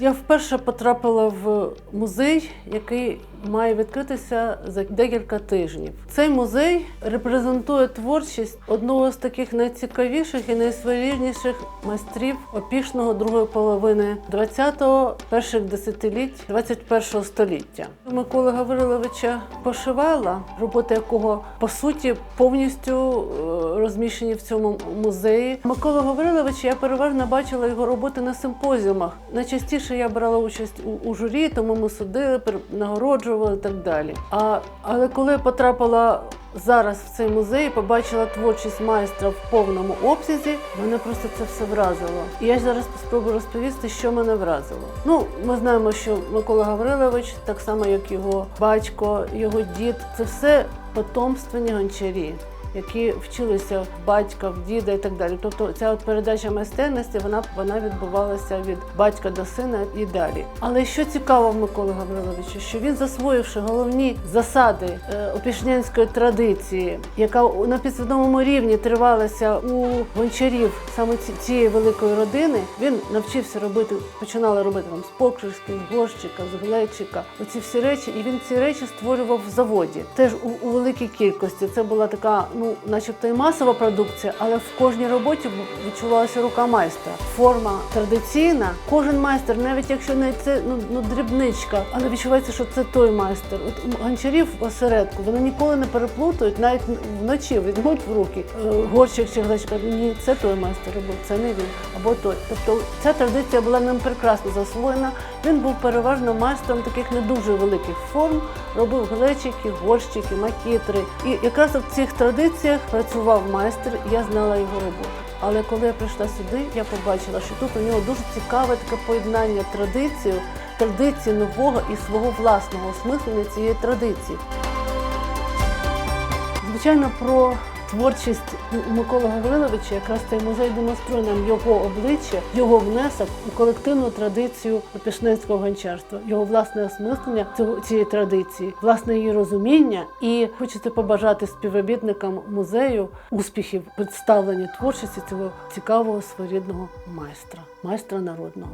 Я вперше потрапила в музей, який має відкритися за декілька тижнів. Цей музей репрезентує творчість одного з таких найцікавіших і найсвоєрідніших майстрів опішного другої половини 20-го, перших десятиліть 21-го століття. Миколи Гавриловича Пошивала, роботи якого по суті повністю е, розміщені в цьому музеї. Микола Гаврилович я переважно бачила його роботи на симпозіумах. Найчастіше я брала участь у, у журі, тому ми судили, пер- нагороджували і так далі. А, але коли я потрапила зараз в цей музей, побачила творчість майстра в повному обсязі, мене просто це все вразило. І я зараз спробую розповісти, що мене вразило. Ну, ми знаємо, що Микола Гаврилович, так само як його батько, його дід, це все потомственні гончарі які вчилися в батька, в діда і так далі. Тобто ця от передача майстерності вона, вона відбувалася від батька до сина і далі. Але що цікаво в Миколи Гавриловича, що він, засвоївши головні засади е, опішнянської традиції, яка на підсвідомому рівні тривалася у гончарів саме цієї великої родини, він навчився робити, починали робити там з покришки, з горщика, з глечика, оці всі речі, і він ці речі створював в заводі. Теж у, у великій кількості. Це була така, ну, начебто і масова продукція, але в кожній роботі відчувалася рука майстра. Форма традиційна. Кожен майстер, навіть якщо не це ну, ну дрібничка, але відчувається, що це той майстер. От гончарів осередку вони ніколи не переплутають, навіть вночі візьмуть в руки е, горщик чи глечка. Ні, це той майстер робив, це не він або той. Тобто ця традиція була ним прекрасно засвоєна. Він був переважно майстром таких не дуже великих форм, робив глечики, горщики, макітри. І якраз в цих традиціях працював майстер, я знала його роботу. Але коли я прийшла сюди, я побачила, що тут у нього дуже цікаве таке поєднання традиції, традиції нового і свого власного осмислення цієї традиції. Звичайно, про творчість Миколи Гавриловича якраз цей музей демонструє нам його обличчя, його внесок у колективну традицію пішненського гончарства, його власне осмислення цієї традиції, власне її розуміння. І хочеться побажати співробітникам музею успіхів представлення творчості цього цікавого своєрідного майстра, майстра народного.